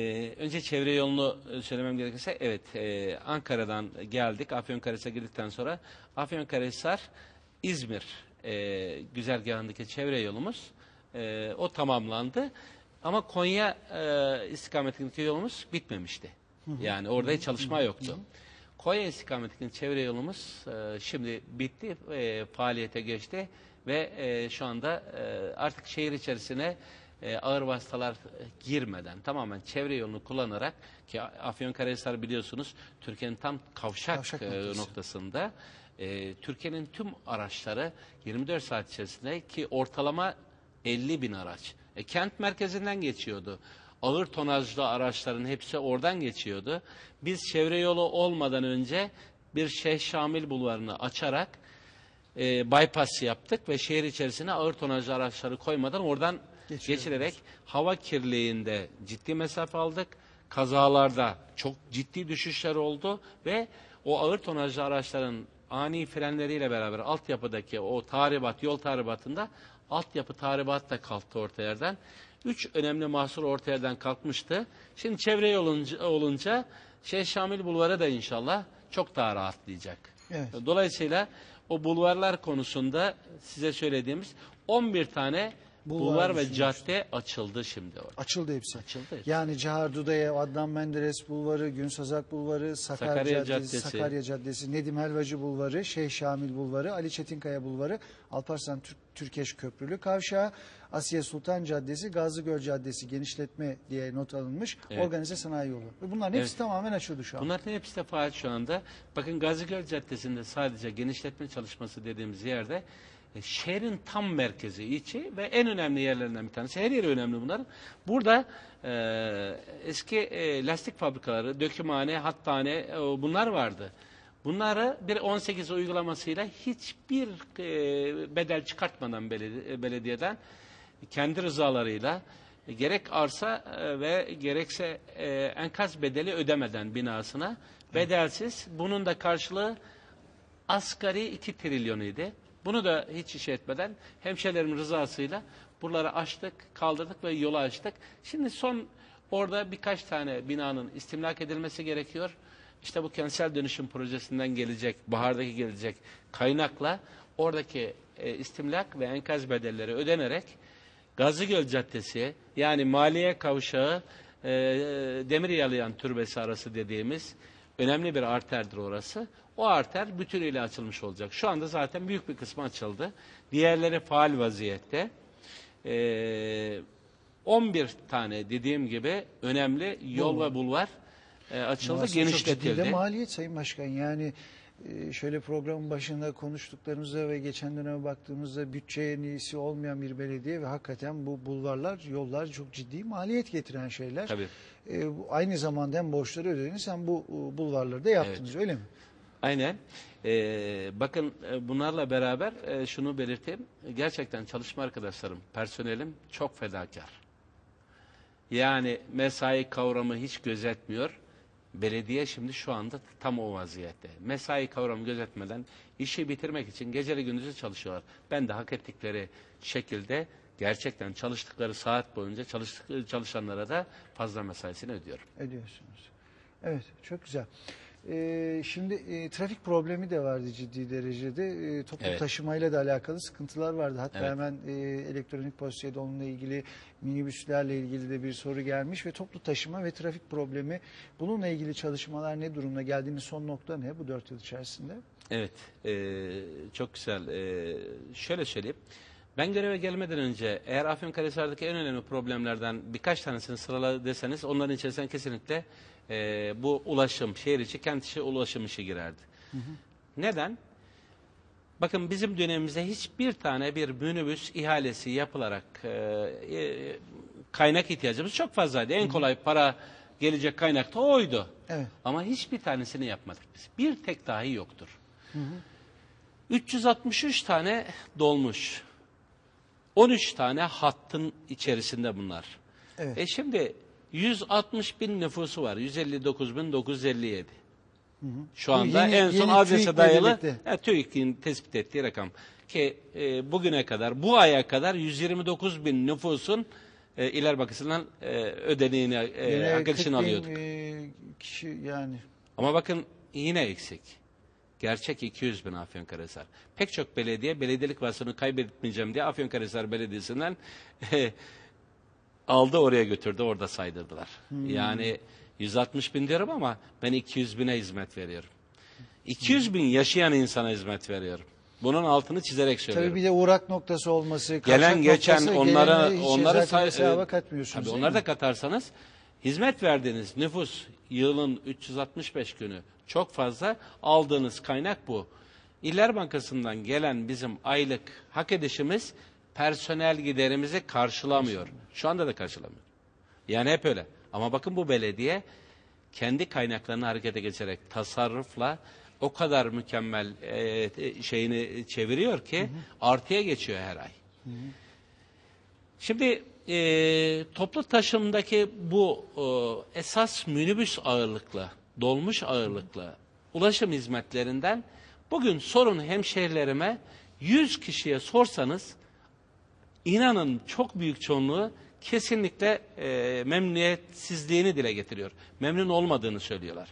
Ee, önce çevre yolunu e, söylemem gerekirse evet e, Ankara'dan geldik. Afyonkarahisar'a girdikten sonra Afyonkarahisar İzmir e, güzergahındaki çevre yolumuz e, o tamamlandı. Ama Konya e, istikametindeki yolumuz bitmemişti. Yani orada hiç çalışma yoktu. Konya istikametindeki çevre yolumuz e, şimdi bitti e, faaliyete geçti ve e, şu anda e, artık şehir içerisine e, ağır vasıtalar e, girmeden tamamen çevre yolunu kullanarak ki Afyonkarahisar biliyorsunuz Türkiye'nin tam kavşak, Kavşak e, noktası. noktasında e, Türkiye'nin tüm araçları 24 saat içerisinde ki ortalama 50 bin araç. E, kent merkezinden geçiyordu. Ağır tonajlı araçların hepsi oradan geçiyordu. Biz çevre yolu olmadan önce bir Şeyh Şamil bulvarını açarak e, bypass yaptık ve şehir içerisine ağır tonajlı araçları koymadan oradan Geçiyoruz. geçirerek hava kirliliğinde ciddi mesafe aldık. Kazalarda çok ciddi düşüşler oldu ve o ağır tonajlı araçların ani frenleriyle beraber altyapıdaki o tahribat, yol tahribatında altyapı tahribat da kalktı orta yerden. Üç önemli mahsur orta yerden kalkmıştı. Şimdi çevre olunca, olunca Şeyh Şamil Bulvarı da inşallah çok daha rahatlayacak. Evet. Dolayısıyla o bulvarlar konusunda size söylediğimiz 11 tane Bulvar bulvar ve cadde açıldı şimdi orada. Açıldı hepsi. Açıldı. Yani Cihar Dudayev, Adnan Menderes Bulvarı, Günsazak Bulvarı, Sakarya, Sakarya Caddesi, Caddesi. Sakarya Caddesi, Nedim Helvacı Bulvarı, Şeyh Şamil Bulvarı, Ali Çetinkaya Bulvarı, Alparslan Türk, Türkeş Köprülü Kavşağı, Asiye Sultan Caddesi, Gazlıgöl Caddesi genişletme diye not alınmış. Evet. Organize sanayi yolu. Ve bunların hepsi Evet. tamamen açıldı şu an. Bunların hepsi de faal şu anda. Bakın Gazigöl Caddesi'nde sadece genişletme çalışması dediğimiz yerde şehrin tam merkezi, içi ve en önemli yerlerinden bir tanesi. Her yeri önemli bunların. Burada e, eski e, lastik fabrikaları, dökümhane, hattane e, bunlar vardı. Bunları bir 18 uygulamasıyla hiçbir e, bedel çıkartmadan beledi- belediyeden kendi rızalarıyla e, gerek arsa e, ve gerekse e, enkaz bedeli ödemeden binasına bedelsiz bunun da karşılığı asgari 2 trilyon idi. Bunu da hiç iş etmeden hemşehrilerimin rızasıyla buraları açtık, kaldırdık ve yolu açtık. Şimdi son orada birkaç tane binanın istimlak edilmesi gerekiyor. İşte bu kentsel dönüşüm projesinden gelecek, bahardaki gelecek kaynakla oradaki e, istimlak ve enkaz bedelleri ödenerek Gazlıgöl Caddesi yani Maliye Kavşağı e, Demir Yalayan Türbesi arası dediğimiz önemli bir arterdir orası. O arter bütünüyle açılmış olacak. Şu anda zaten büyük bir kısmı açıldı. Diğerleri faal vaziyette. E, 11 tane dediğim gibi önemli yol ve bulvar e, açıldı, Çok ciddi genişletildi. de maliyet Sayın Başkan. Yani şöyle programın başında konuştuklarımızda ve geçen döneme baktığımızda bütçeye iyisi olmayan bir belediye ve hakikaten bu bulvarlar, yollar çok ciddi maliyet getiren şeyler. Tabii. E, aynı zamanda hem borçları ödediniz hem bu e, bulvarları da yaptınız öyle mi? Aynen. Ee, bakın e, bunlarla beraber e, şunu belirteyim. Gerçekten çalışma arkadaşlarım, personelim çok fedakar. Yani mesai kavramı hiç gözetmiyor. Belediye şimdi şu anda tam o vaziyette. Mesai kavramı gözetmeden işi bitirmek için geceli gündüzü çalışıyorlar. Ben de hak ettikleri şekilde gerçekten çalıştıkları saat boyunca çalıştık, çalışanlara da fazla mesaisini ödüyorum. Ödüyorsunuz. Evet çok güzel. E, şimdi e, trafik problemi de vardı ciddi derecede. E, toplu Evet. taşımayla da alakalı sıkıntılar vardı. Hatta Evet. hemen e, elektronik postiyede onunla ilgili minibüslerle ilgili de bir soru gelmiş ve toplu taşıma ve trafik problemi bununla ilgili çalışmalar ne durumda? Geldiğiniz son nokta ne bu dört yıl içerisinde? Evet, eee, çok güzel. Eee, şöyle söyleyeyim. Ben göreve gelmeden önce eğer Afyonkarahisar'daki en önemli problemlerden birkaç tanesini sırala deseniz onların içerisine kesinlikle eee, bu ulaşım, şehir içi, kent içi ulaşım işi girerdi. Neden? Bakın bizim dönemimizde hiçbir tane bir minibüs ihalesi yapılarak eee, e, kaynak ihtiyacımız çok fazlaydı. En kolay para gelecek kaynak da oydu. Evet. Ama hiçbir tanesini yapmadık biz. Bir tek dahi yoktur. 363 tane dolmuş. 13 tane hattın içerisinde bunlar. Evet. E şimdi 160 bin nüfusu var. 159 bin 957. Şu anda yeni- en son adrese dayalı e, TÜİK'in tespit ettiği rakam. Ki e, bugüne kadar bu aya kadar 129 bin nüfusun e, İller Bankası'ndan e, ödeneğini, e, Yine hak 40 edişini bin, alıyorduk. e, kişi yani Ama bakın yine eksik. Gerçek 200 bin Afyonkarahisar. Pek çok belediye belediyelik vasfını kaybetmeyeceğim diye Afyonkarahisar Belediyesi'nden aldı oraya götürdü orada saydırdılar. Yani 160 bin diyorum ama ben 200 bine hizmet veriyorum. 200 bin yaşayan insana hizmet veriyorum. Bunun altını çizerek söylüyorum. tabii bir de uğrak noktası olması, Gelen geçen noktası, onlara onları say- hesaba katmıyorsunuz. Tabii onları da katarsanız hizmet verdiğiniz nüfus yılın 365 günü çok fazla aldığınız kaynak bu. İller Bankası'ndan gelen bizim aylık hak edişimiz personel giderimizi karşılamıyor. Şu anda da karşılamıyor. Yani hep öyle. Ama bakın bu belediye kendi kaynaklarını harekete geçirerek tasarrufla o kadar mükemmel e, şeyini çeviriyor ki artıya geçiyor her ay. Şimdi e, toplu taşımdaki bu e, esas minibüs ağırlıklı, dolmuş ağırlıklı ulaşım hizmetlerinden bugün sorun hemşehrilerime 100 kişiye sorsanız inanın çok büyük çoğunluğu kesinlikle e, memnuniyetsizliğini dile getiriyor. Memnun olmadığını söylüyorlar.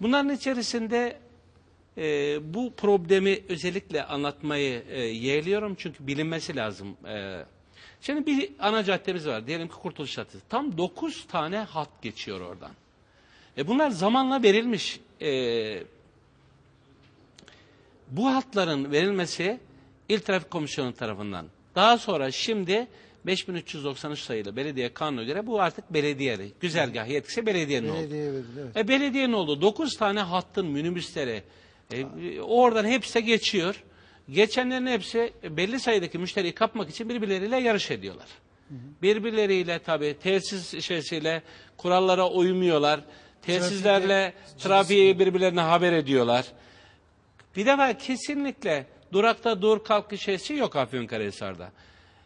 Bunların içerisinde e, bu problemi özellikle anlatmayı e, yeğliyorum çünkü bilinmesi lazım. E, şimdi bir ana caddemiz var. Diyelim ki Kurtuluş Caddesi. Tam 9 tane hat geçiyor oradan. E, bunlar zamanla verilmiş. E, bu hatların verilmesi İl Trafik Komisyonu tarafından. Daha sonra şimdi 5393 sayılı belediye kanuna göre bu artık belediye güzergah yetkisi belediyenin oldu. Belediye verildi, evet. E belediye ne oldu? 9 tane hattın minibüsleri e, oradan hepsi geçiyor. Geçenlerin hepsi e, belli sayıdaki müşteriyi kapmak için birbirleriyle yarış ediyorlar. Birbirleriyle tabii tesis şeysiyle kurallara uymuyorlar. Tesislerle trafiği birbirlerine haber ediyorlar. Bir defa kesinlikle durakta dur kalk şeysi yok Afyonkarahisar'da.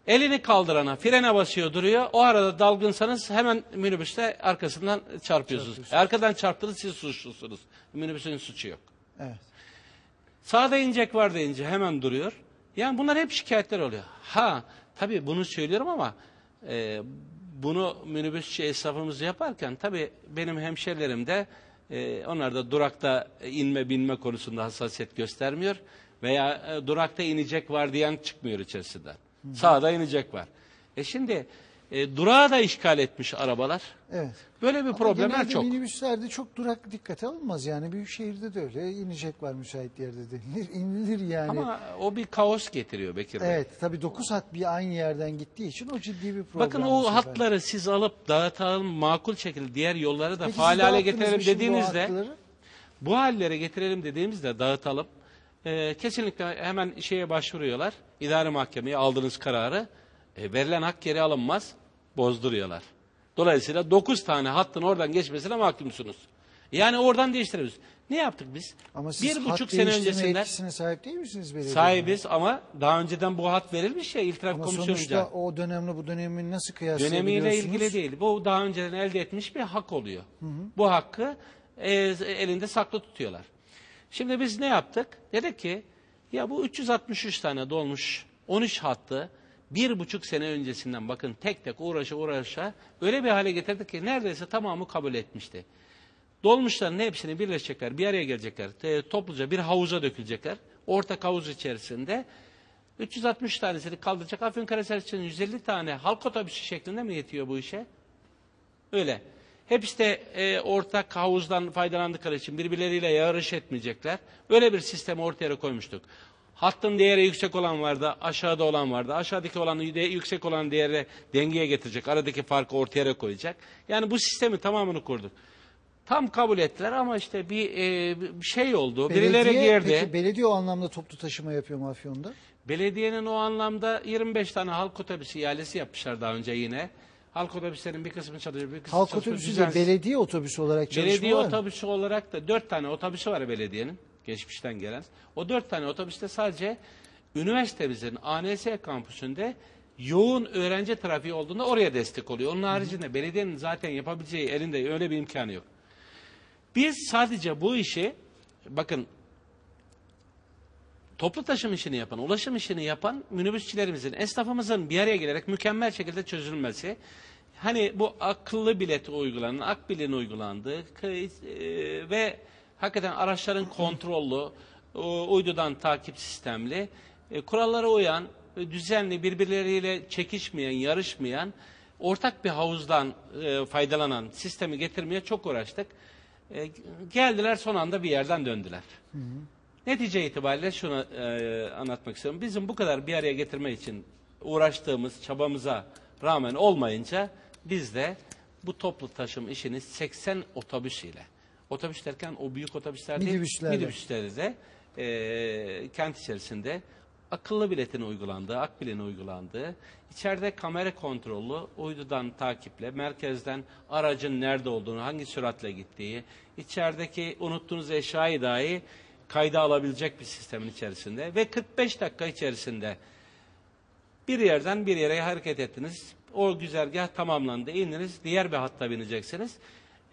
Elini kaldırana frene basıyor duruyor. O arada dalgınsanız hemen minibüste arkasından çarpıyorsunuz. E, arkadan çarptınız siz suçlusunuz. Minibüsün suçu yok. Evet. Sağda inecek var deyince hemen duruyor. Yani bunlar hep şikayetler oluyor. Ha tabii bunu söylüyorum ama e, bunu minibüsçü esnafımız yaparken tabii benim hemşerilerim de e, onlar da durakta inme binme konusunda hassasiyet göstermiyor. Veya e, durakta inecek var diyen çıkmıyor içerisinden. Sağda inecek var. E şimdi e, durağı da işgal etmiş arabalar. Evet. Böyle bir Ama problemler genelde çok. minibüslerde çok durak dikkate alınmaz yani. Büyük şehirde de öyle. inecek var müsait yerde denilir. inilir yani. Ama o bir kaos getiriyor Bekir Bey. evet tabii 9 hat bir aynı yerden gittiği için o ciddi bir problem. Bakın bu o sefer. hatları siz alıp dağıtalım makul şekilde diğer yolları da Peki faal hale getirelim dediğinizde hatları? bu hallere getirelim dediğimizde dağıtalım. e, kesinlikle hemen şeye başvuruyorlar. İdare mahkemeye aldığınız kararı e, verilen hak geri alınmaz bozduruyorlar. Dolayısıyla 9 tane hattın oradan geçmesine mahkumsunuz. Yani oradan değiştiriyoruz. Ne yaptık biz? Ama siz bir buçuk sene öncesinden yetkisine sahip değil misiniz belediye? sahibiz ama daha önceden bu hat verilmiş ya İl Trafik Ama Komisyonu'nca. sonuçta o dönemle bu dönemin nasıl kıyaslayabiliyorsunuz? Dönemiyle ilgili değil. Bu daha önceden elde etmiş bir hak oluyor. Bu hakkı e, elinde saklı tutuyorlar. Şimdi biz ne yaptık? Dedik ki ya bu 363 tane dolmuş 13 hattı bir buçuk sene öncesinden bakın tek tek uğraşa uğraşa öyle bir hale getirdik ki neredeyse tamamı kabul etmişti. Dolmuşların hepsini birleşecekler, bir araya gelecekler, te- topluca bir havuza dökülecekler. Ortak havuz içerisinde 360 tanesini kaldıracak. Afyonkarahisar için 150 tane halk otobüsü şeklinde mi yetiyor bu işe? Öyle. Hepsi de e, ortak havuzdan faydalandıkları için birbirleriyle yarış etmeyecekler. Öyle bir sistemi ortaya koymuştuk. Hattın değeri yüksek olan vardı, aşağıda olan vardı. Aşağıdaki olan yüksek olan değeri dengeye getirecek. Aradaki farkı ortaya koyacak. Yani bu sistemi tamamını kurduk. Tam kabul ettiler ama işte bir, e, bir şey oldu. Birileri Belediye- girdi. Peki belediye o anlamda toplu taşıma yapıyor mu Afyon'da? Belediyenin o anlamda 25 tane halk otobüsü ihalesi yapmışlar daha önce yine. Halk otobüslerinin bir kısmı çalışıyor, bir kısmı Halk çalışmıyor. otobüsü de Düzensiz. belediye otobüsü olarak çalışma Belediye var mı? otobüsü olarak da 4 tane otobüsü var belediyenin. Geçmişten gelen. O 4 tane otobüste sadece üniversitemizin ANS kampüsünde yoğun öğrenci trafiği olduğunda oraya destek oluyor. Onun haricinde belediyenin zaten yapabileceği elinde öyle bir imkanı yok. Biz sadece bu işi bakın toplu taşım işini yapan, ulaşım işini yapan minibüsçilerimizin, esnafımızın bir araya gelerek mükemmel şekilde çözülmesi. Hani bu akıllı bilet uygulanan, akbilin uygulandığı e, ve hakikaten araçların kontrollü, e, uydudan takip sistemli, e, kurallara uyan, düzenli, birbirleriyle çekişmeyen, yarışmayan, ortak bir havuzdan e, faydalanan sistemi getirmeye çok uğraştık. Geldiler son anda bir yerden döndüler. Netice itibariyle şunu e, anlatmak istiyorum. Bizim bu kadar bir araya getirme için uğraştığımız çabamıza rağmen olmayınca biz de bu toplu taşım işini 80 otobüs ile, otobüs derken o büyük otobüsler değil, Minibüslerle. minibüsleri de e, kent içerisinde akıllı biletin uygulandığı, akbilin uygulandığı, içeride kamera kontrollü, uydudan takiple, merkezden aracın nerede olduğunu, hangi süratle gittiği, içerideki unuttuğunuz eşyayı dahi kayda alabilecek bir sistemin içerisinde ve 45 dakika içerisinde bir yerden bir yere hareket ettiniz. O güzergah tamamlandı. indiniz. Diğer bir hatta bineceksiniz.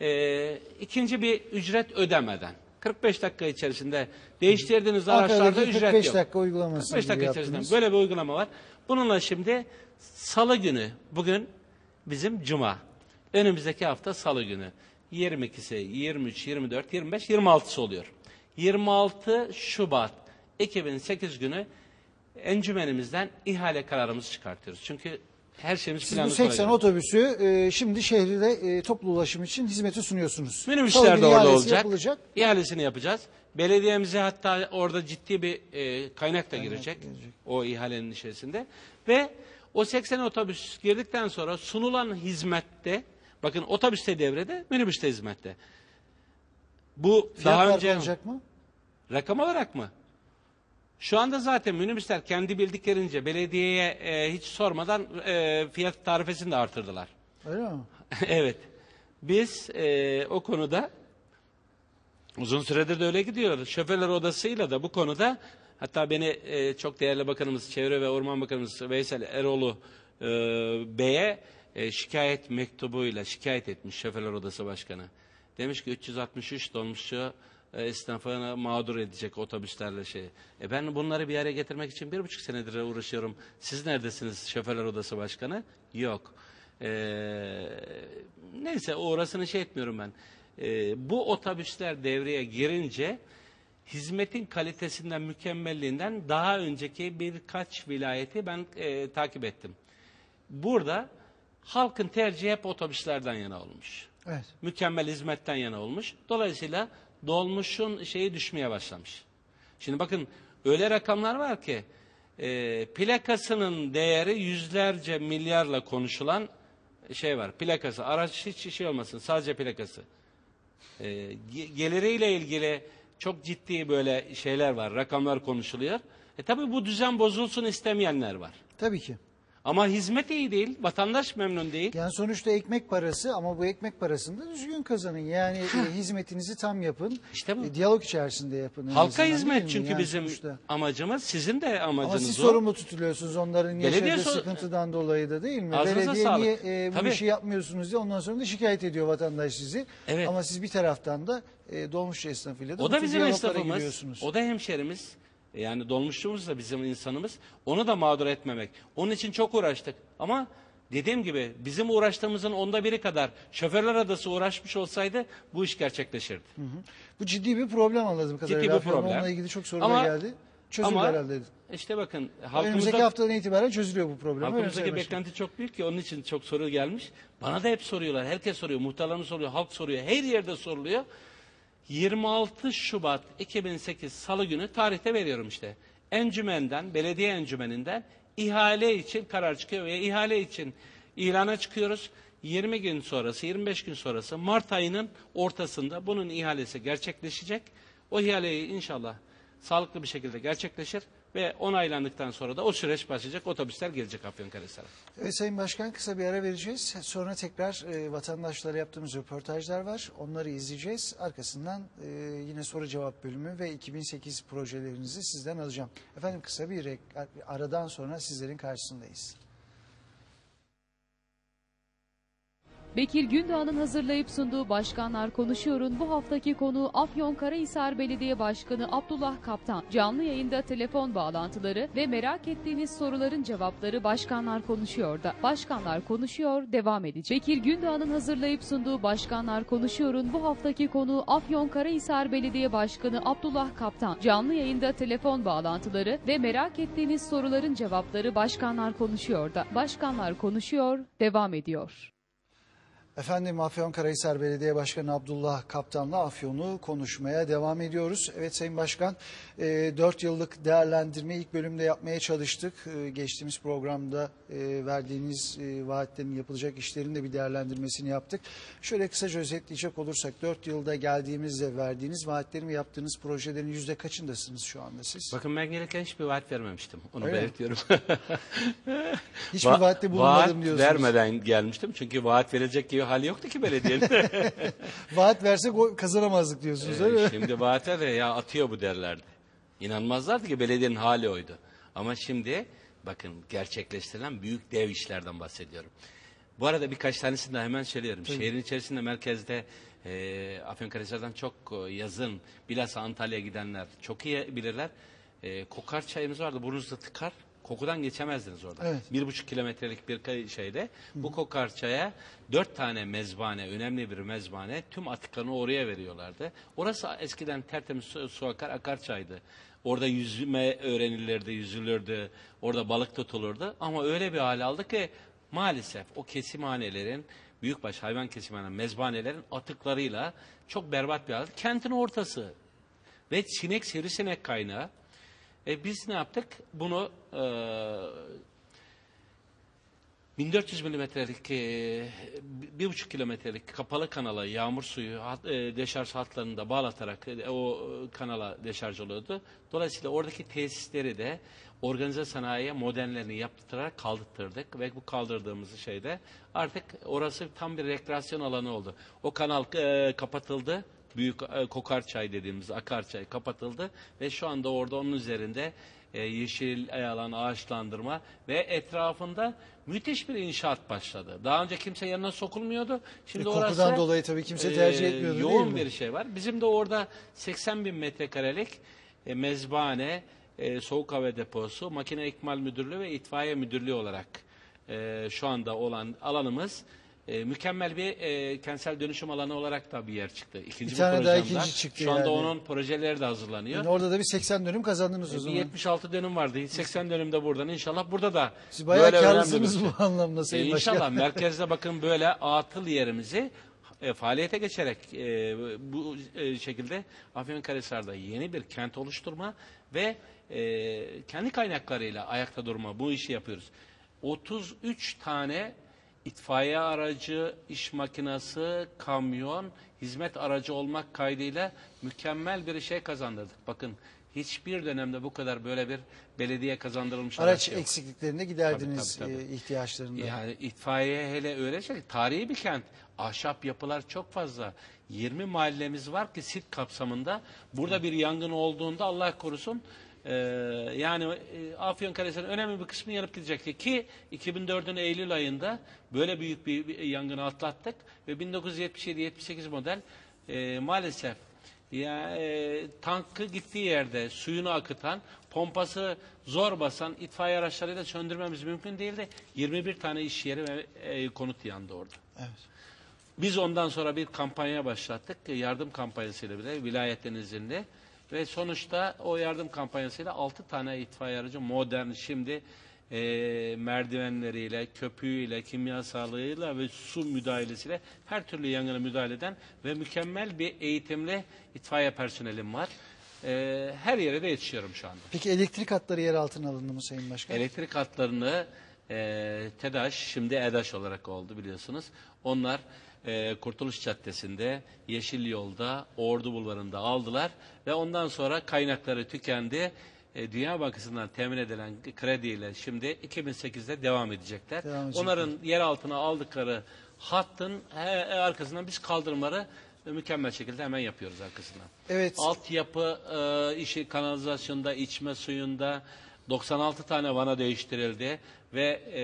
Ee, ikinci bir ücret ödemeden. 45 dakika içerisinde değiştirdiğiniz araçlarda ücret 45 yok. dakika uygulamasını 45 dakika yaptınız. içerisinde böyle bir uygulama var. Bununla şimdi salı günü, bugün bizim cuma. Önümüzdeki hafta salı günü. 22'si, 23, 24, 25, 26'sı oluyor. 26 Şubat 2008 günü encümenimizden ihale kararımızı çıkartıyoruz. Çünkü her şeyimiz Siz bu planlı 80 koyuyoruz. otobüsü e, şimdi şehirde e, toplu ulaşım için hizmeti sunuyorsunuz. Minibüsler de orada ihalesi olacak. Yapılacak. İhalesini yapacağız. Belediyemize hatta orada ciddi bir e, kaynak da girecek. girecek. O ihalenin içerisinde. Ve o 80 otobüs girdikten sonra sunulan hizmette, bakın otobüste devrede, minibüste hizmette. Bu Fiyat daha önce olacak mı? rakam olarak mı? Şu anda zaten minibüsler kendi bildiklerince belediyeye e, hiç sormadan e, fiyat tarifesini de artırdılar. Öyle mi? evet. Biz e, o konuda uzun süredir de öyle gidiyor. Şoförler odasıyla da bu konuda hatta beni e, çok değerli bakanımız, Çevre ve Orman Bakanımız Veysel Eroğlu e, Bey'e e, şikayet mektubuyla şikayet etmiş Şoförler Odası Başkanı. Demiş ki 363 dolmuşçu e, esnafını mağdur edecek otobüslerle şey. E ben bunları bir araya getirmek için bir buçuk senedir uğraşıyorum. Siz neredesiniz Şoförler Odası Başkanı? Yok. Ee, neyse orasını şey etmiyorum ben. Ee, bu otobüsler devreye girince hizmetin kalitesinden, mükemmelliğinden daha önceki birkaç vilayeti ben e, takip ettim. Burada halkın tercihi hep otobüslerden yana olmuş. Evet. Mükemmel hizmetten yana olmuş. Dolayısıyla dolmuşun şeyi düşmeye başlamış. Şimdi bakın öyle rakamlar var ki e, plakasının değeri yüzlerce milyarla konuşulan şey var. Plakası. Araç hiç şey olmasın. Sadece plakası. E, ge- geliriyle ilgili çok ciddi böyle şeyler var. Rakamlar konuşuluyor. E tabi bu düzen bozulsun istemeyenler var. Tabii ki. Ama hizmet iyi değil. Vatandaş memnun değil. Yani sonuçta ekmek parası ama bu ekmek parasını da düzgün kazanın. Yani e, hizmetinizi tam yapın. İşte bu. E, diyalog içerisinde yapın. en Halka azından, değil hizmet mi? çünkü Yani bizim sonuçta. amacımız. Sizin de Ama amacınız siz o. sorumlu tutuluyorsunuz onların yaşadığı Belediye sor- sıkıntıdan dolayı da değil mi? Ağzınıza Belediye sağlık. niye e, bu Tabii. işi yapmıyorsunuz diye ondan sonra da şikayet ediyor vatandaş sizi. Evet. Ama siz bir taraftan da e, dolmuş esnafıyla da O bu da tür bizim diyaloglara esnafımız. giriyorsunuz. O da hemşerimiz. Yani dolmuşçumuz da bizim insanımız. Onu da mağdur etmemek. Onun için çok uğraştık. Ama dediğim gibi bizim uğraştığımızın onda biri kadar şoförler adası uğraşmış olsaydı bu iş gerçekleşirdi. Hı hı. Bu ciddi bir problem anladığım kadarıyla. bir Afyon, problem. Onunla ilgili çok sorular Ama- geldi. Çözüldü Ama herhalde. işte bakın Önümüzdeki halkımızda, haftadan itibaren çözülüyor bu problem. Halkımızdaki beklenti çok büyük ki onun için çok soru gelmiş. Bana da hep soruyorlar. Herkes soruyor. Muhtarlarımız soruyor. Halk soruyor. Her yerde soruluyor. 26 Şubat 2008 Salı günü tarihte veriyorum işte. Encümenden, belediye encümeninden ihale için karar çıkıyor ve ihale için ilana çıkıyoruz. 20 gün sonrası, 25 gün sonrası Mart ayının ortasında bunun ihalesi gerçekleşecek. O ihaleyi inşallah sağlıklı bir şekilde gerçekleşir ve onaylandıktan sonra da o süreç başlayacak. Otobüsler gelecek Afyonkarahisar'a. Evet Sayın Başkan kısa bir ara vereceğiz. Sonra tekrar e, vatandaşlara yaptığımız röportajlar var. Onları izleyeceğiz. Arkasından e, yine soru cevap bölümü ve 2008 projelerinizi sizden alacağım. Efendim kısa bir aradan sonra sizlerin karşısındayız. Bekir Gündoğan'ın hazırlayıp sunduğu Başkanlar Konuşuyor'un bu haftaki konuğu Afyonkarahisar Belediye Başkanı Abdullah Kaptan. Canlı yayında telefon bağlantıları ve merak ettiğiniz soruların cevapları Başkanlar Konuşuyor'da. Başkanlar Konuşuyor devam edecek. Bekir Gündoğan'ın hazırlayıp sunduğu Başkanlar Konuşuyor'un bu haftaki konuğu Afyonkarahisar Belediye Başkanı Abdullah Kaptan. Canlı yayında telefon bağlantıları ve merak ettiğiniz soruların cevapları Başkanlar Konuşuyor'da. Başkanlar Konuşuyor devam ediyor. Efendim Afyonkarahisar Belediye Başkanı Abdullah Kaptan'la Afyon'u konuşmaya devam ediyoruz. Evet Sayın Başkan, 4 yıllık değerlendirme ilk bölümde yapmaya çalıştık. E, Geçtiğimiz programda e, verdiğiniz e, vaatlerin yapılacak işlerin de bir değerlendirmesini yaptık. Şöyle kısaca özetleyecek olursak 4 yılda geldiğimizde verdiğiniz vaatlerin ve yaptığınız projelerin yüzde kaçındasınız şu anda siz? Bakın ben gelirken hiçbir vaat vermemiştim. Onu Öyle belirtiyorum. Hiçbir Va- vaatte bulunmadım vaat diyorsunuz. vermeden gelmiştim. Çünkü vaat verecek gibi hali yoktu ki belediyenin. Vaat versek o- kazanamazdık diyorsunuz Ee, mi? şimdi vaate de ya atıyor bu derlerdi. İnanmazlardı ki belediyenin hali oydu. Ama şimdi bakın gerçekleştirilen büyük dev işlerden bahsediyorum. Bu arada birkaç tanesini de hemen söylüyorum. Şehrin içerisinde merkezde e, Afyonkarahisar'dan çok e, yazın bilhassa Antalya'ya gidenler çok iyi bilirler. E, kokar çayımız vardı burnunuzda tıkar. Kokudan geçemezdiniz orada. Evet. Bir buçuk kilometrelik bir şeyde bu kokarçaya dört tane mezbane, önemli bir mezbane tüm atıklarını oraya veriyorlardı. Orası eskiden tertemiz su, su akar, akar çaydı. Orada yüzme öğrenilirdi, yüzülürdü, orada balık tutulurdu. Ama öyle bir hale aldı ki maalesef o kesimhanelerin, büyükbaş hayvan kesimhane mezbanelerin atıklarıyla çok berbat bir hal. Kentin ortası ve sinek sivrisinek kaynağı. E biz ne yaptık? Bunu e, 1400 milimetrelik, e, bir buçuk kilometrelik kapalı kanala yağmur suyu hat, e, deşarj hatlarını da bağlatarak e, o e, kanala deşarj oluyordu. Dolayısıyla oradaki tesisleri de organize sanayiye modernlerini yaptırarak kaldırttırdık ve bu kaldırdığımız şeyde artık orası tam bir rekreasyon alanı oldu. O kanal e, kapatıldı. Büyük e, kokar çay dediğimiz akar çay kapatıldı ve şu anda orada onun üzerinde e, yeşil alan ağaçlandırma ve etrafında müthiş bir inşaat başladı. Daha önce kimse yanına sokulmuyordu. Şimdi E, kokudan orası dolayı tabii kimse tercih etmiyordu, değil Yoğun bir şey var. Bizim de orada 80 bin metrekarelik e, mezbane, e, soğuk hava deposu, makine ikmal müdürlüğü ve itfaiye müdürlüğü olarak e, şu anda olan alanımız e, mükemmel bir e, kentsel dönüşüm alanı olarak da bir yer çıktı. İkinci Bir tane daha projemden. ikinci çıktı Şu anda yani. onun projeleri de hazırlanıyor. Yani orada da bir 80 dönüm kazandınız o Bir zaman. 76 dönüm vardı. 80 dönüm de buradan. İnşallah burada da Siz bayağı önemli karlısınız bir bu anlamda E, Sayın Başkan. İnşallah merkezde bakın böyle atıl yerimizi e, faaliyete geçerek e, bu e, şekilde Afyonkarahisar'da yeni bir kent oluşturma ve e, kendi kaynaklarıyla ayakta durma bu işi yapıyoruz. 33 tane itfaiye aracı, iş makinası, kamyon, hizmet aracı olmak kaydıyla mükemmel bir şey kazandırdık. Bakın hiçbir dönemde bu kadar böyle bir belediye kazandırılmış Araç yok. eksikliklerini giderdiniz Tabii, tabii, tabii. e, ihtiyaçlarında. Yani itfaiye hele öyle şey. Tarihi bir kent. Ahşap yapılar çok fazla. 20 mahallemiz var ki sit kapsamında. Burada bir yangın olduğunda Allah korusun e, yani e, Afyonkarahisar'ın önemli bir kısmı yanıp gidecekti. Ki 2004'ün Eylül ayında böyle büyük bir, bir yangını atlattık. Ve 1977-78 model e, maalesef ya e, tankı gittiği yerde suyunu akıtan, pompası zor basan itfaiye araçlarıyla söndürmemiz mümkün değildi. 21 tane iş yeri ve e, konut yandı orada. Evet. Biz ondan sonra bir kampanya başlattık. Yardım kampanyasıyla bile vilayetten izinli. Ve sonuçta o yardım kampanyasıyla 6 tane itfaiye aracı modern şimdi e, merdivenleriyle, köpüğüyle, kimyasalıyla ve su müdahalesiyle her türlü yangına müdahale eden ve mükemmel bir eğitimli itfaiye personelim var. E, her yere de yetişiyorum şu anda. Peki elektrik hatları yer altına alındı mı Sayın Başkan? Elektrik hatlarını e, TEDAŞ, şimdi EDAŞ olarak oldu biliyorsunuz. Onlar e, Kurtuluş Caddesi'nde, Yeşil Yol'da, Ordu Bulvarı'nda aldılar ve ondan sonra kaynakları tükendi. E, Dünya Bankası'ndan temin edilen krediyle şimdi 2008'de devam edecekler. Devam edecekler. Onların yer altına aldıkları hattın he, arkasından biz kaldırımları mükemmel şekilde hemen yapıyoruz arkasından. Evet. Altyapı e, işi kanalizasyonda, içme suyunda, 96 tane vana değiştirildi ve e,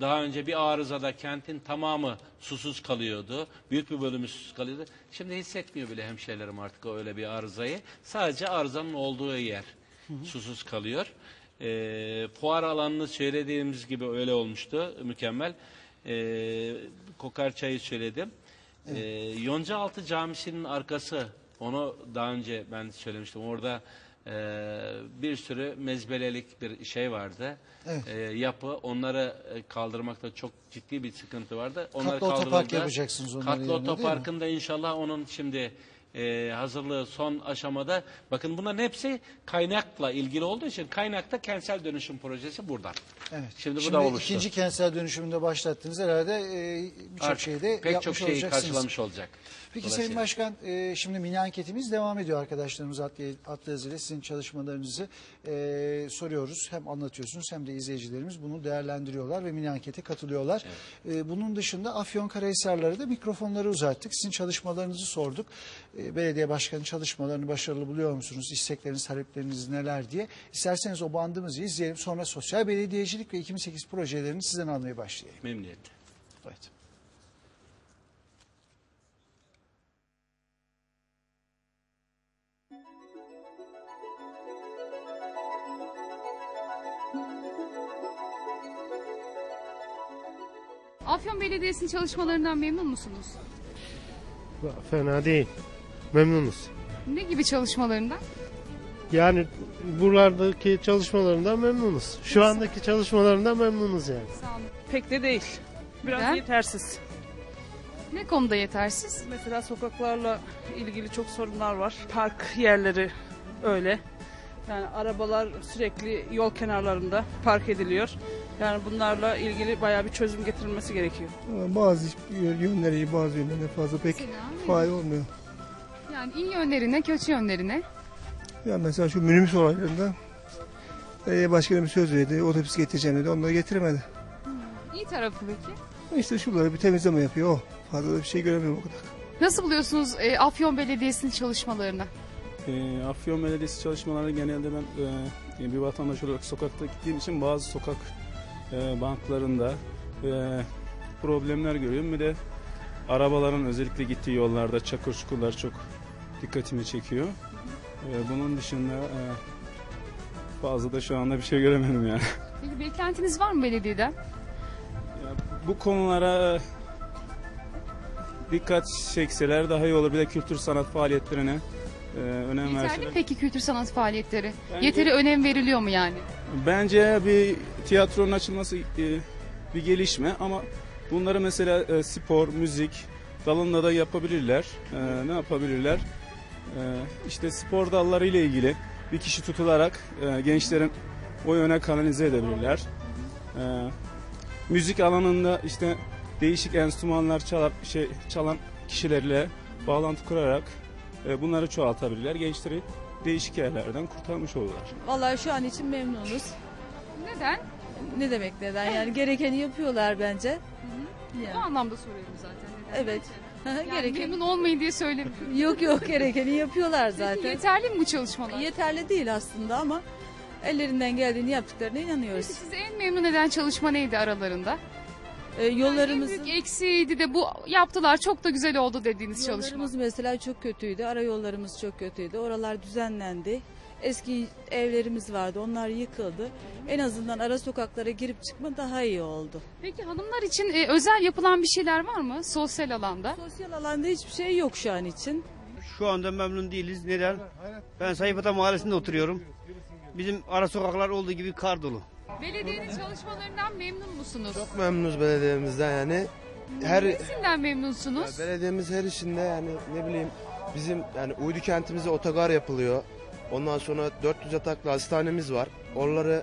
daha önce bir arızada kentin tamamı susuz kalıyordu. Büyük bir bölümü susuz kalıyordu. Şimdi hissetmiyor bile hemşehrilerim artık öyle bir arızayı. Sadece arızanın olduğu yer susuz kalıyor. E, fuar alanını söylediğimiz gibi öyle olmuştu. Mükemmel. E, Kokarçay'ı söyledim. E, Yoncaaltı Camisi'nin arkası onu daha önce ben söylemiştim. Orada e, bir sürü mezbelelik bir şey vardı. Evet. E, yapı onları e, kaldırmakta çok ciddi bir sıkıntı vardı. Onları Katlı otopark kaldırıldı. yapacaksınız onların Katlı yerine, değil mi? otoparkında inşallah onun şimdi e, hazırlığı son aşamada. Bakın bunların hepsi kaynakla ilgili olduğu için kaynakta kentsel dönüşüm projesi buradan. Evet. Şimdi bu da oluştu. ikinci kentsel dönüşümünde başlattınız herhalde e, birçok Artık şeyde pek yapmış çok şeyi olacaksınız. karşılamış olacak. Peki Sayın Dolayısıyla. Başkan e, şimdi mini anketimiz devam ediyor arkadaşlarımız adlı, adlı yazıyla sizin çalışmalarınızı e, soruyoruz. Hem anlatıyorsunuz hem de izleyicilerimiz bunu değerlendiriyorlar ve mini ankete katılıyorlar. E, bunun dışında Afyonkarahisarlara da mikrofonları uzattık. Sizin çalışmalarınızı sorduk. E, belediye başkanı çalışmalarını başarılı buluyor musunuz? İstekleriniz, talepleriniz neler diye. İsterseniz o bandımızı izleyelim. Sonra sosyal belediyecilik ve 2008 projelerini sizden almaya başlayalım. Memnuniyetle. Evet. Afyon Belediyesi'nin çalışmalarından memnun musunuz? Fena değil. Memnunuz. Ne gibi çalışmalarından? Yani buralardaki çalışmalarından memnunuz. Şu andaki çalışmalarından memnunuz yani. Sağ olun. Pek de değil. Biraz Neden? yetersiz. Ne konuda yetersiz? Mesela sokaklarla ilgili çok sorunlar var. Park yerleri öyle. Yani arabalar sürekli yol kenarlarında park ediliyor. Yani bunlarla ilgili bayağı bir çözüm getirilmesi gerekiyor. Bazı yönleri iyi, bazı yönlerine fazla pek fail olmuyor. Yani iyi yönlerine, kötü yönlerine. Ya mesela şu minibüs olaylarında belediye başkanı bir söz verdi, otobüs getireceğim dedi, onları getiremedi. İyi tarafı peki. İşte şuraları bir temizleme yapıyor, o. Fazla da bir şey göremiyorum o kadar. Nasıl buluyorsunuz e, Afyon Belediyesi'nin çalışmalarını? E, Afyon Belediyesi çalışmalarında genelde ben e, bir vatandaş olarak sokakta gittiğim için bazı sokak e, banklarında e, problemler görüyorum. Bir de arabaların özellikle gittiği yollarda çakır çukurlar çok dikkatimi çekiyor. E, bunun dışında e, fazla da şu anda bir şey göremedim yani. Peki beklentiniz var mı belediyeden? Ya, bu konulara dikkat çekseler daha iyi olur. Bir de kültür sanat faaliyetlerine e, önem Yeterli verseler. mi peki kültür sanat faaliyetleri? Bence- Yeteri önem veriliyor mu yani? Bence bir tiyatronun açılması e, bir gelişme ama bunları mesela e, spor, müzik dalında da yapabilirler. E, ne yapabilirler? E, işte spor dalları ile ilgili bir kişi tutularak e, gençlerin o yöne kanalize edebilirler. E, müzik alanında işte değişik enstrümanlar çalar, şey, çalan kişilerle bağlantı kurarak e, bunları çoğaltabilirler. Gençleri değişik yerlerden kurtarmış olurlar. Vallahi şu an için memnunuz. Neden? Ne demek neden? Yani gerekeni yapıyorlar bence. Bu Yani, anlamda soruyorum zaten. Neden? evet. Yani Gereken memnun olmayın diye söylemiyorum. yok yok gerekeni yapıyorlar zaten. yeterli mi bu çalışmalar? Yeterli değil aslında ama ellerinden geldiğini yaptıklarına inanıyoruz. sizi en memnun eden çalışma neydi aralarında? Ee, En yollarımızın büyük eksiğiydi de bu yaptılar çok da güzel oldu dediğiniz çalışma. yollarımız mesela çok kötüydü. Arayollarımız çok kötüydü. Oralar düzenlendi. Eski evlerimiz vardı. Onlar yıkıldı. En azından ara sokaklara girip çıkma daha iyi oldu. Peki hanımlar için e, özel yapılan bir şeyler var mı sosyal alanda? Sosyal alanda hiçbir şey yok şu an için. Şu anda memnun değiliz. Neden? Ben Sayıfata Mahallesi'nde oturuyorum. Bizim ara sokaklar olduğu gibi kar dolu. Belediyenin çalışmalarından memnun musunuz? Çok memnunuz belediyemizden yani. Her Nesinden memnunsunuz? belediyemiz her işinde yani ne bileyim bizim yani uydu kentimize otogar yapılıyor. Ondan sonra 400 yataklı hastanemiz var. Oraları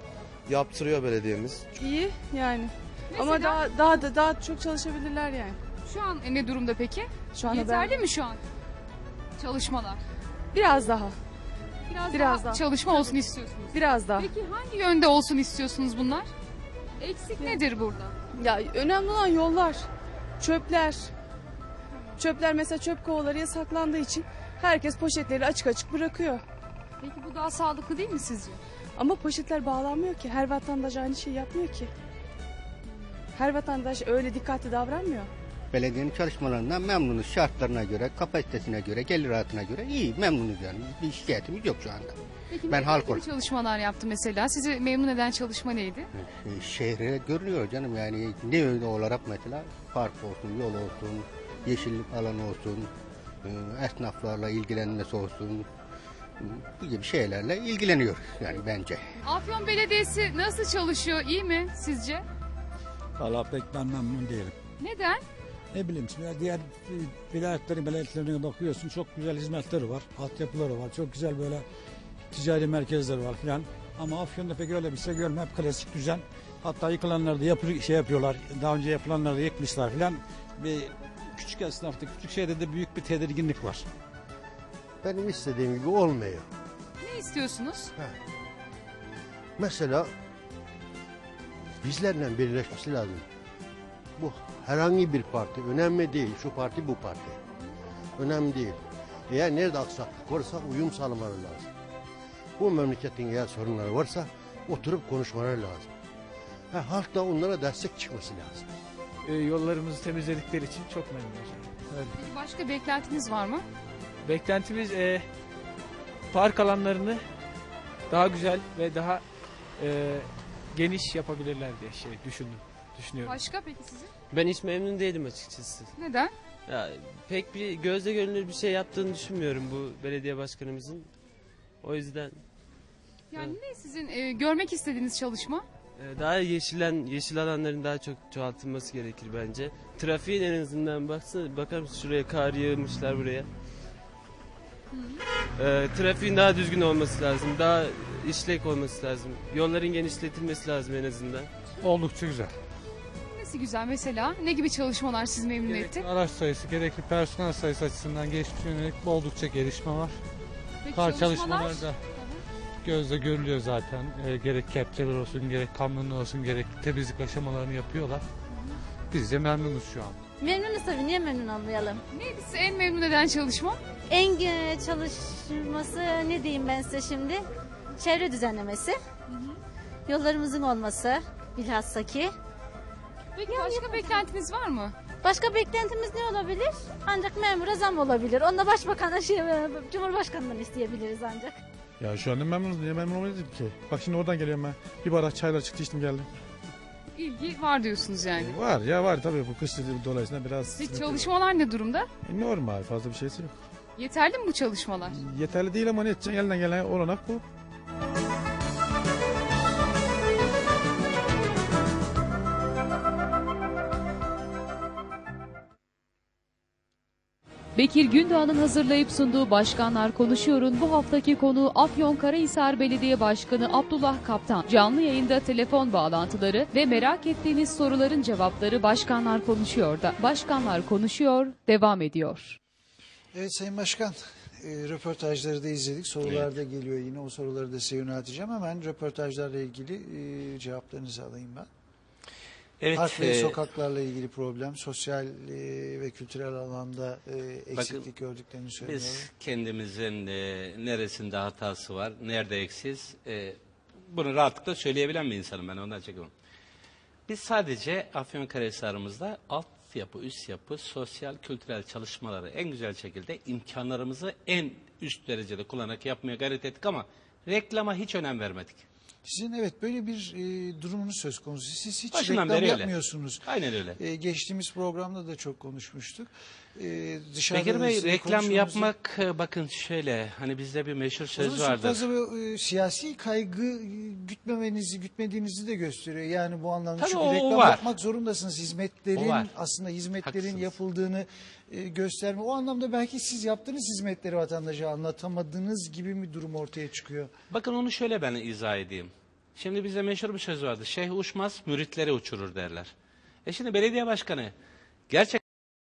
yaptırıyor belediyemiz. İyi yani. Mesela Ama daha daha da daha çok çalışabilirler yani. şu an e, ne durumda peki? Şu anda Yeterli mi şu an çalışmalar? biraz daha. Biraz, Biraz daha, daha. çalışma olsun istiyorsunuz. Biraz daha. Peki hangi yönde olsun istiyorsunuz bunlar? Eksik nedir burada? Ya önemli olan yollar, çöpler. Çöpler mesela çöp kovaları yasaklandığı için herkes poşetleri açık açık bırakıyor. Peki bu daha sağlıklı değil mi sizce? Ama poşetler bağlanmıyor ki. Her vatandaş aynı şeyi yapmıyor ki. Her vatandaş öyle dikkatli davranmıyor. Belediyenin çalışmalarından memnunuz. Şartlarına göre, kapasitesine göre, gelir rahatına göre iyi memnunuz yani. Bir şikayetimiz yok şu anda. Peki Ben ne halk olarak- çalışmalar yaptı mesela? Sizi memnun eden çalışma neydi? Ee, Şehre görünüyor canım yani ne öyle olarak mesela park olsun, yol olsun, yeşillik alanı olsun, e, esnaflarla ilgilenmesi olsun. Bu gibi şeylerle ilgileniyor yani bence. Afyon Belediyesi nasıl çalışıyor? İyi mi sizce? Valla pek ben memnun değilim. Neden? Ne bileyim şimdi diğer vilayetlerin belediyelerine bakıyorsun çok güzel hizmetleri var, altyapıları var, çok güzel böyle ticari merkezleri var filan. Ama Afyon'da pek öyle bir şey görmem. Hep klasik düzen. Hatta yıkılanları da yapı, şey yapıyorlar. Daha önce yapılanları da yıkmışlar filan. Bir küçük esnafta, küçük şeyde de büyük bir tedirginlik var. Benim istediğim gibi olmuyor. Ne istiyorsunuz? Mesela bizlerle birleşmesi lazım. Bu herhangi bir parti önemli değil. Şu parti bu parti. Önemli değil. Eğer nerede aksaklık varsa uyum sağlamaları lazım. Bu memleketin eğer sorunları varsa oturup konuşmaları lazım. Ha, halk da onlara destek çıkması lazım. E, yollarımızı temizledikleri için çok memnunuz. Öyle. Peki başka beklentiniz var mı? Beklentimiz e, park alanlarını daha güzel ve daha e, geniş yapabilirler diye şey düşündüm, düşünüyorum. Başka peki sizin? Ben hiç memnun değilim açıkçası. Neden? Ya pek bir gözle görünür bir şey yaptığını düşünmüyorum bu belediye başkanımızın. O yüzden Yani ne sizin e, görmek istediğiniz çalışma? e, daha yeşillen yeşil alanların daha çok çoğaltılması gerekir bence. Trafiğin en azından baksana bakar mısın şuraya kar yığmışlar buraya. E, trafiğin daha düzgün olması lazım. Daha işlek olması lazım. Yolların genişletilmesi lazım en azından. Oldukça güzel. Nesi güzel mesela? Ne gibi çalışmalar sizi memnun etti? Araç sayısı, gerekli personel sayısı açısından geçmiş yönelik oldukça gelişme var. Peki Kar çalışmalar? çalışmaları da gözle görülüyor zaten. Ee, gerek kepçeler olsun, gerek kamyonlar olsun, gerek temizlik aşamalarını yapıyorlar. Biz de memnunuz şu an. Memnunuz tabii. Niye memnun olmayalım? Neydi sizi en memnun eden çalışma? En e, çalışması ne diyeyim ben size şimdi? Çevre düzenlemesi. Yollarımızın olması bilhassa ki. Peki başka beklentiniz var mı? Başka beklentimiz ne olabilir? Ancak memura zam olabilir. Onu da başbakana şey, Cumhurbaşkanından isteyebiliriz ancak. Ya şu anda memnunuz. Niye memnun olmayız ki? Bak şimdi oradan geliyorum ben. Bir bardak çayla çıktı içtim geldim. İlgi var diyorsunuz yani. Var ya var tabii bu kış dolayısıyla biraz... Peki çalışmalar ne durumda? E, normal fazla bir şeysi yok. Yeterli mi bu çalışmalar? Yeterli değil ama ne edeceksin? Elinden gelen olanak bu. Bekir Gündoğan'ın hazırlayıp sunduğu Başkanlar Konuşuyor'un bu haftaki konuğu Afyonkarahisar Belediye Başkanı Abdullah Kaptan. Canlı yayında telefon bağlantıları ve merak ettiğiniz soruların cevapları Başkanlar Konuşuyor'da. Başkanlar Konuşuyor devam ediyor. Evet Sayın Başkan, e, röportajları da izledik. Sorular da geliyor yine. O soruları da size yönelteceğim. Hemen röportajlarla ilgili e, cevaplarınızı alayım ben. Evet, Park ve e, sokaklarla ilgili problem, sosyal e, ve kültürel alanda e, eksiklik gördüklerini söylüyorlar. Biz kendimizin e, neresinde hatası var, nerede eksiz, e, bunu rahatlıkla söyleyebilen bir insanım ben ondan çekiyorum. Biz sadece Afyonkarahisar'ımızda altyapı, üst yapı, sosyal, kültürel çalışmaları en güzel şekilde imkanlarımızı en üst derecede kullanarak yapmaya gayret ettik ama reklama hiç önem vermedik. Sizin evet böyle bir e, durumunuz söz konusu. Siz hiç Başından reklam beri öyle. yapmıyorsunuz. Aynen öyle. E, geçtiğimiz programda da çok konuşmuştuk. E, dışarıda Bekir da Bey sizinle reklam konuşmamızda- yapmak e, bakın şöyle hani bizde bir meşhur O söz çok vardır. fazla bir, e, siyasi kaygı e, gütmemenizi, gütmediğinizi de gösteriyor. Yani bu anlamda Tabii çünkü o reklam var. yapmak zorundasınız. Hizmetlerin O var. aslında hizmetlerin Haklısınız. yapıldığını e, gösterme. O anlamda belki siz yaptığınız hizmetleri vatandaşa anlatamadığınız gibi bir durum ortaya çıkıyor. Bakın onu şöyle ben izah edeyim. Şimdi bizde meşhur bir söz vardı. Şeyh uçmaz, müritleri uçurur derler. E şimdi belediye başkanı gerçekten